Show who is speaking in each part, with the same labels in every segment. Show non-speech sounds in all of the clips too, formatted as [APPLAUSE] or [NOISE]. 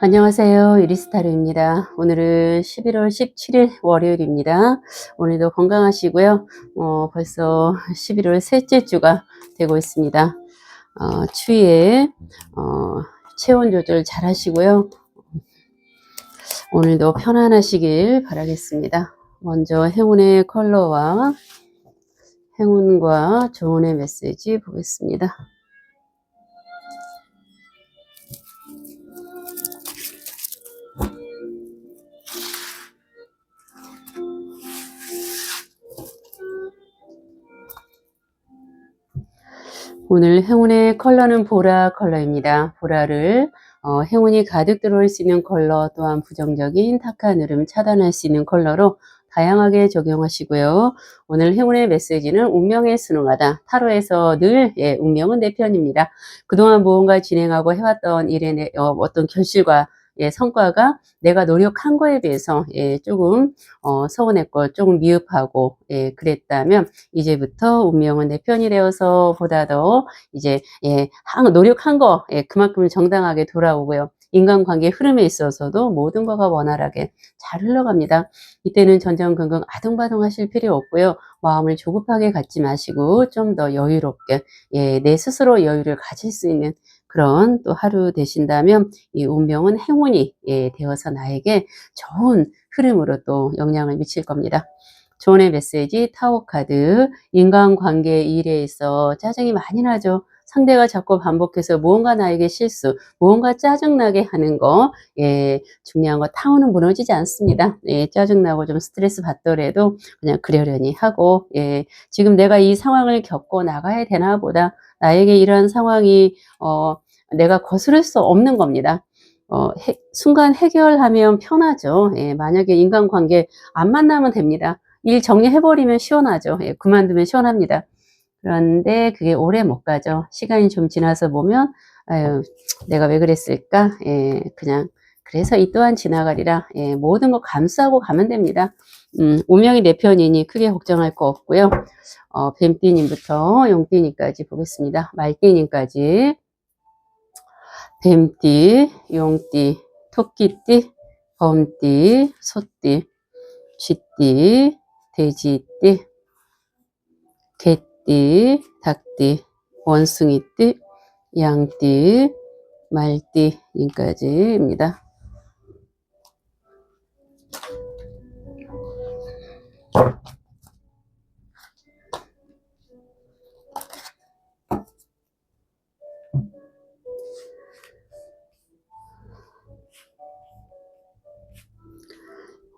Speaker 1: 안녕하세요. 유리스타르입니다. 오늘은 11월 17일 월요일입니다. 오늘도 건강하시고요. 어, 벌써 11월 셋째 주가 되고 있습니다. 어, 추위에 어, 체온 조절 잘 하시고요. 오늘도 편안하시길 바라겠습니다. 먼저 행운의 컬러와 행운과 조언의 메시지 보겠습니다. 오늘 행운의 컬러는 보라 컬러입니다. 보라를 어, 행운이 가득 들어올 수 있는 컬러 또한 부정적인 탁한 흐름 차단할 수 있는 컬러로 다양하게 적용하시고요. 오늘 행운의 메시지는 운명에 순응하다. 타로에서 늘 예, 운명은 내 편입니다. 그동안 무언가 진행하고 해왔던 내- 어, 어떤 결실과 예, 성과가 내가 노력한 거에 비해서 예, 조금 어, 서운했고 조금 미흡하고 예, 그랬다면 이제부터 운명은 내 편이 되어서 보다 더 이제 예, 한- 노력한 거 예, 그만큼 정당하게 돌아오고요. 인간관계 흐름에 있어서도 모든 거가 원활하게 잘 흘러갑니다. 이때는 전전긍긍 아등바등 하실 필요 없고요. 마음을 조급하게 갖지 마시고 좀 더 여유롭게 예, 내 스스로 여유를 가질 수 있는 그런 또 하루 되신다면 이 운명은 행운이 예, 되어서 나에게 좋은 흐름으로 또 영향을 미칠 겁니다. 조언의 메시지 타워 카드 인간관계 일에 있어 짜증이 많이 나죠. 상대가 자꾸 반복해서 무언가 나에게 실수, 무언가 짜증나게 하는 거, 예, 중요한 거 타워는 무너지지 않습니다. 예, 짜증나고 좀 스트레스 받더라도 그냥 그러려니 하고, 예, 지금 내가 이 상황을 겪고 나가야 되나 보다. 나에게 이러한 상황이, 어, 내가 거스를 수 없는 겁니다. 어, 해- 순간 해결하면 편하죠. 예, 만약에 인간관계 안 만나면 됩니다. 일 정리해버리면 시원하죠. 예, 그만두면 시원합니다. 그런데 그게 오래 못 가죠. 시간이 좀 지나서 보면, 아유, 내가 왜 그랬을까? 예, 그냥, 그래서 이 또한 지나가리라. 예, 모든 거 감수하고 가면 됩니다. 음, 운명이 내 편이니 크게 걱정할 거 없고요. 어, 뱀띠님부터 용띠님까지 보겠습니다. 말띠님까지. 뱀띠, 용띠, 토끼띠, 범띠, 소띠, 쥐띠, 돼지띠, 개띠, 닭띠, 원숭이띠, 양띠, 말띠님까지입니다.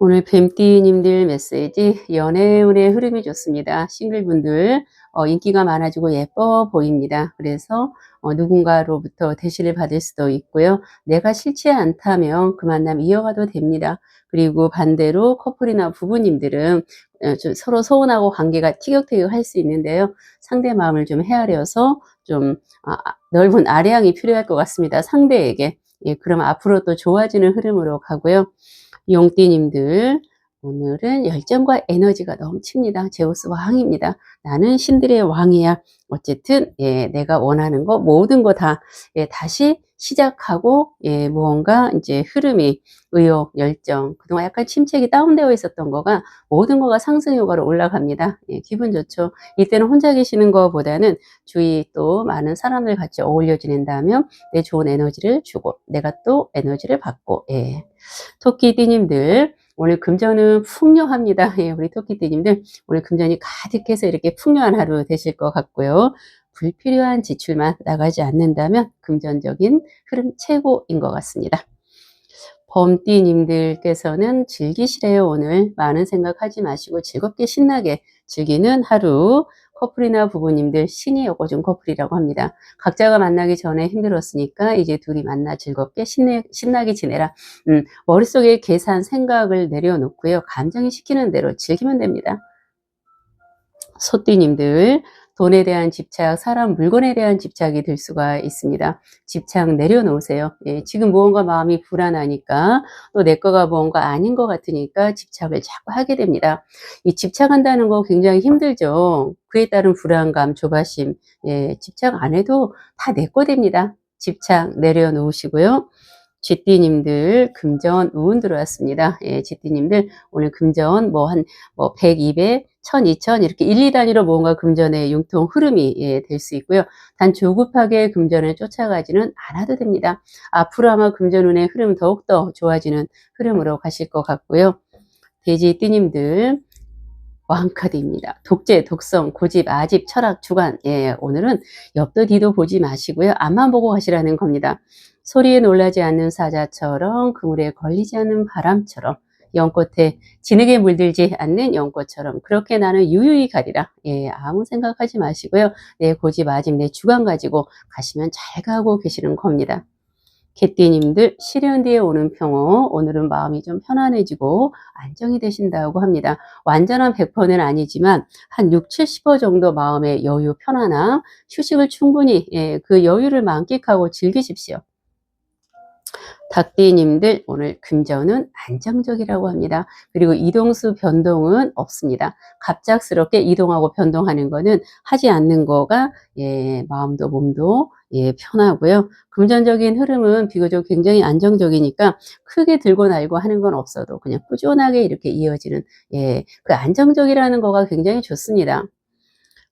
Speaker 1: 오늘 뱀띠님들 메시지 연애운의 흐름이 좋습니다. 싱글분들 어, 인기가 많아지고 예뻐 보입니다. 그래서 어, 누군가로부터 대시를 받을 수도 있고요. 내가 싫지 않다면 그 만남 이어가도 됩니다. 그리고 반대로 커플이나 부부님들은 어, 좀 서로 서운하고 관계가 티격태격 할 수 있는데요. 상대 마음을 좀 헤아려서 좀 아, 아, 넓은 아량이 필요할 것 같습니다. 상대에게. 예, 그럼 앞으로 또 좋아지는 흐름으로 가고요. 용띠님들 오늘은 열정과 에너지가 넘칩니다. 제우스 왕입니다. 나는 신들의 왕이야. 어쨌든 예, 내가 원하는 거 모든 거다 예, 다시 시작하고 예, 무언가 이제 흐름이 의욕, 열정 그동안 약간 침체기 다운되어 있었던 거가 모든 거가 상승 효과로 올라갑니다. 예, 기분 좋죠. 이때는 혼자 계시는 것보다는 주위 또 많은 사람들 같이 어울려 지낸다면 내 좋은 에너지를 주고 내가 또 에너지를 받고 예. 토끼띠님들 오늘 금전은 풍요합니다. [LAUGHS] 예, 우리 토끼띠님들 오늘 금전이 가득해서 이렇게 풍요한 하루 되실 것 같고요. 불필요한 지출만 나가지 않는다면 금전적인 흐름 최고인 것 같습니다. 범띠님들께서는 즐기시래요, 오늘. 많은 생각하지 마시고 즐겁게 신나게 즐기는 하루. 커플이나 부부님들 신이 엮어준 커플이라고 합니다. 각자가 만나기 전에 힘들었으니까 이제 둘이 만나 즐겁게 신내, 신나게 지내라. 음, 머릿속에 계산, 생각을 내려놓고요. 감정이 시키는 대로 즐기면 됩니다. 소띠님들, 돈에 대한 집착, 사람, 물건에 대한 집착이 들 수가 있습니다. 집착 내려놓으세요. 예, 지금 무언가 마음이 불안하니까 또 내 거가 무언가 아닌 것 같으니까 집착을 자꾸 하게 됩니다. 이 집착한다는 거 굉장히 힘들죠. 그에 따른 불안감, 조바심, 예, 집착 안 해도 다 내 거 됩니다. 집착 내려놓으시고요. 쥐띠님들 금전 운 들어왔습니다. 예, 쥐띠님들 오늘 금전 뭐 한 뭐 100, 200, 1000, 2000 이렇게 1, 2단위로 뭔가 금전의 융통 흐름이 예, 될 수 있고요. 단 조급하게 금전을 쫓아가지는 않아도 됩니다. 앞으로 아마 금전 운의 흐름 더욱더 좋아지는 흐름으로 가실 것 같고요. 돼지 띠님들 왕카드입니다. 독재, 독성, 고집, 아집, 철학, 주관. 예, 오늘은 옆도 뒤도 보지 마시고요. 앞만 보고 가시라는 겁니다. 소리에 놀라지 않는 사자처럼 그물에 걸리지 않는 바람처럼 연꽃에 진흙에 물들지 않는 연꽃처럼 그렇게 나는 유유히 가리라. 예, 아무 생각하지 마시고요. 내 고집, 아집, 내 주관 가지고 가시면 잘 가고 계시는 겁니다. 개띠님들 시련 뒤에 오는 평화 오늘은 마음이 좀 편안해지고 안정이 되신다고 합니다. 완전한 100%는 아니지만 한 6, 70% 정도 마음의 여유 편안함 휴식을 충분히 예, 그 여유를 만끽하고 즐기십시오. 닭띠님들 오늘 금전은 안정적이라고 합니다. 그리고 이동수 변동은 없습니다. 갑작스럽게 이동하고 변동하는 거는 하지 않는 거가 예, 마음도 몸도 예, 편하고요. 금전적인 흐름은 비교적 굉장히 안정적이니까 크게 들고 날고 하는 건 없어도 그냥 꾸준하게 이렇게 이어지는 예, 그 안정적이라는 거가 굉장히 좋습니다.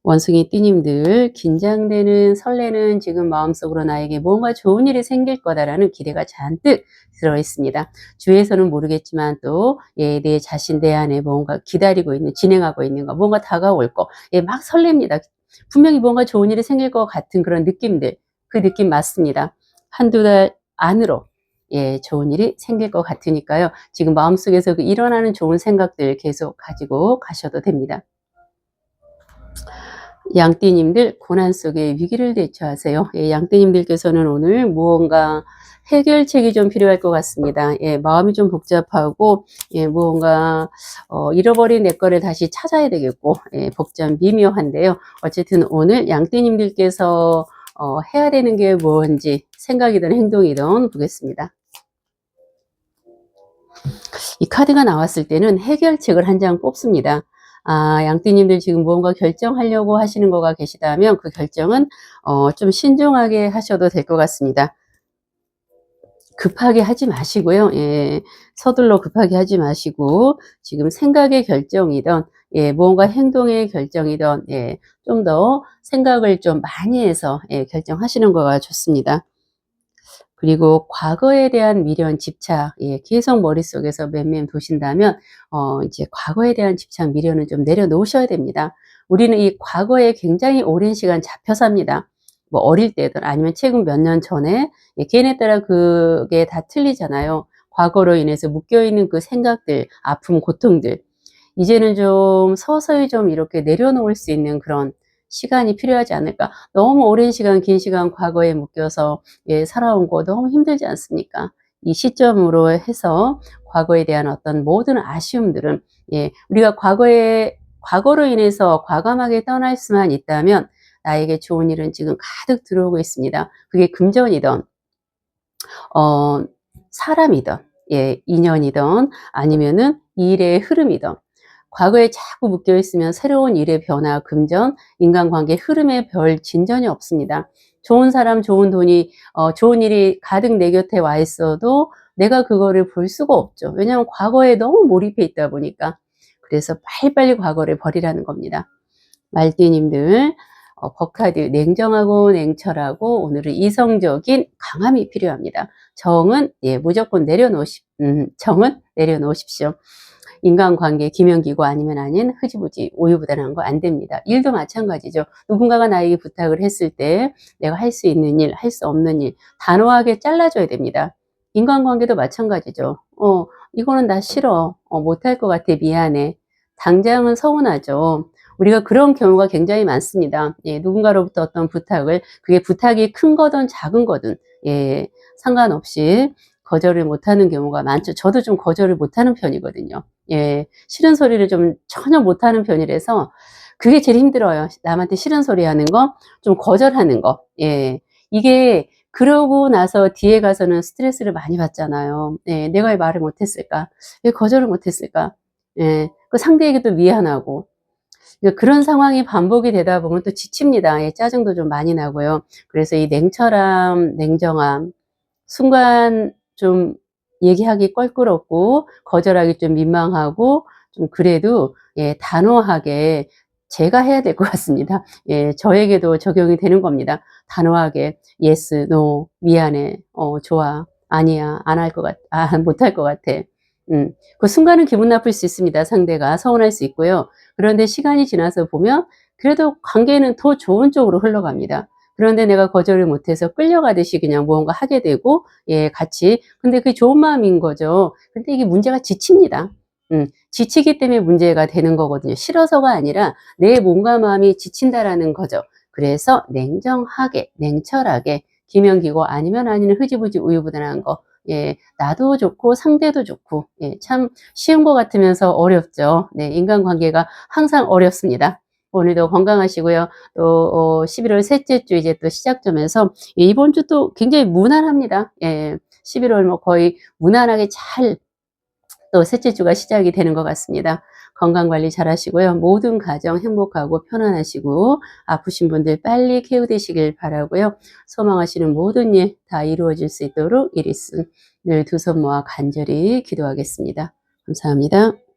Speaker 1: 원숭이 띠님들 긴장되는 설레는 지금 마음속으로 나에게 뭔가 좋은 일이 생길 거다라는 기대가 잔뜩 들어 있습니다. 주위에서는 모르겠지만 또 예, 내 자신 내 안에 뭔가 기다리고 있는 진행하고 있는 거 뭔가 다가올 거 예, 막 설렙니다. 분명히 뭔가 좋은 일이 생길 것 같은 그런 느낌들 그 느낌 맞습니다. 한두 달 안으로 예, 좋은 일이 생길 것 같으니까요. 지금 마음속에서 그 일어나는 좋은 생각들 계속 가지고 가셔도 됩니다. 양띠님들 고난 속에 위기를 대처하세요. 예, 양띠님들께서는 오늘 무언가 해결책이 좀 필요할 것 같습니다. 예, 마음이 좀 복잡하고 예, 무언가 어, 잃어버린 내 거를 다시 찾아야 되겠고 예, 복잡 미묘한데요. 어쨌든 오늘 양띠님들께서 어, 해야 되는 게 뭔지 생각이든 행동이든 보겠습니다. 이 카드가 나왔을 때는 해결책을 한 장 뽑습니다. 아, 양띠님들 지금 무언가 결정하려고 하시는 거가 계시다면 그 결정은 어, 좀 신중하게 하셔도 될 것 같습니다. 급하게 하지 마시고요. 예, 서둘러 급하게 하지 마시고 지금 생각의 결정이든 예, 무언가 행동의 결정이든 예, 좀 더 생각을 좀 많이 해서 예, 결정하시는 거가 좋습니다. 그리고 과거에 대한 미련, 집착, 예, 계속 머릿속에서 맴맴 도신다면, 어, 이제 과거에 대한 집착, 미련은 좀 내려놓으셔야 됩니다. 우리는 이 과거에 굉장히 오랜 시간 잡혀 삽니다. 뭐 어릴 때든 아니면 최근 몇 년 전에, 예, 개인에 따라 그게 다 틀리잖아요. 과거로 인해서 묶여있는 그 생각들, 아픔, 고통들. 이제는 좀 서서히 좀 이렇게 내려놓을 수 있는 그런 시간이 필요하지 않을까. 너무 오랜 시간, 긴 시간 과거에 묶여서 예, 살아온 거 너무 힘들지 않습니까? 이 시점으로 해서 과거에 대한 어떤 모든 아쉬움들은 예, 우리가 과거에 과거로 인해서 과감하게 떠날 수만 있다면 나에게 좋은 일은 지금 가득 들어오고 있습니다. 그게 금전이든 어, 사람이든 예, 인연이든 아니면은 일의 흐름이든 과거에 자꾸 묶여 있으면 새로운 일의 변화, 금전, 인간관계 흐름에 별 진전이 없습니다. 좋은 사람, 좋은 돈이, 어, 좋은 일이 가득 내 곁에 와 있어도 내가 그거를 볼 수가 없죠. 왜냐하면 과거에 너무 몰입해 있다 보니까. 그래서 빨리빨리 과거를 버리라는 겁니다. 말띠님들, 어, 법카드 냉정하고 냉철하고 오늘은 이성적인 강함이 필요합니다. 정은 예, 무조건 내려놓으십, 음, 정은 내려놓으십시오. 인간관계 기명기고 아니면 아닌 흐지부지 오유부단한 거 안 됩니다. 일도 마찬가지죠. 누군가가 나에게 부탁을 했을 때 내가 할 수 있는 일, 할 수 없는 일 단호하게 잘라줘야 됩니다. 인간관계도 마찬가지죠. 어, 이거는 나 싫어. 어, 못할 것 같아. 미안해. 당장은 서운하죠. 우리가 그런 경우가 굉장히 많습니다. 예, 누군가로부터 어떤 부탁을, 그게 부탁이 큰 거든 작은 거든, 예, 상관없이 거절을 못하는 경우가 많죠. 저도 좀 거절을 못하는 편이거든요. 예, 싫은 소리를 좀 전혀 못하는 편이라서 그게 제일 힘들어요. 남한테 싫은 소리 하는 거, 좀 거절하는 거. 예, 이게 그러고 나서 뒤에 가서는 스트레스를 많이 받잖아요. 예, 내가 왜 말을 못했을까? 왜 거절을 못했을까? 예, 그 상대에게도 미안하고. 그러니까 그런 상황이 반복이 되다 보면 또 지칩니다. 예, 짜증도 좀 많이 나고요. 그래서 이 냉철함, 냉정함, 순간 좀 얘기하기 껄끄럽고 거절하기 좀 민망하고 좀 그래도 예, 단호하게 제가 해야 될 것 같습니다. 예, 저에게도 적용이 되는 겁니다. 단호하게 yes, no, 미안해, 어, 좋아, 아니야, 안 할 것 같, 아, [LAUGHS] 못할 것 같아. 음, 그 순간은 기분 나쁠 수 있습니다. 상대가 서운할 수 있고요. 그런데 시간이 지나서 보면 그래도 관계는 더 좋은 쪽으로 흘러갑니다. 그런데 내가 거절을 못해서 끌려가듯이 그냥 무언가 하게 되고, 예, 같이. 근데 그게 좋은 마음인 거죠. 근데 이게 문제가 지칩니다. 음, 지치기 때문에 문제가 되는 거거든요. 싫어서가 아니라 내 몸과 마음이 지친다라는 거죠. 그래서 냉정하게, 냉철하게, 기면기고 아니면 아니는 흐지부지 우유부단한 거. 예, 나도 좋고 상대도 좋고, 예, 참 쉬운 것 같으면서 어렵죠. 네, 인간관계가 항상 어렵습니다. 오늘도 건강하시고요. 또 어, 11월 셋째 주 이제 또 시작점에서 예, 이번 주 또 굉장히 무난합니다. 예, 11월 뭐 거의 무난하게 잘 또 셋째 주가 시작이 되는 것 같습니다. 건강 관리 잘 하시고요. 모든 가정 행복하고 편안하시고 아프신 분들 빨리 케어되시길 바라고요. 소망하시는 모든 일 다 이루어질 수 있도록 이리순 늘두 손 모아 간절히 기도하겠습니다. 감사합니다.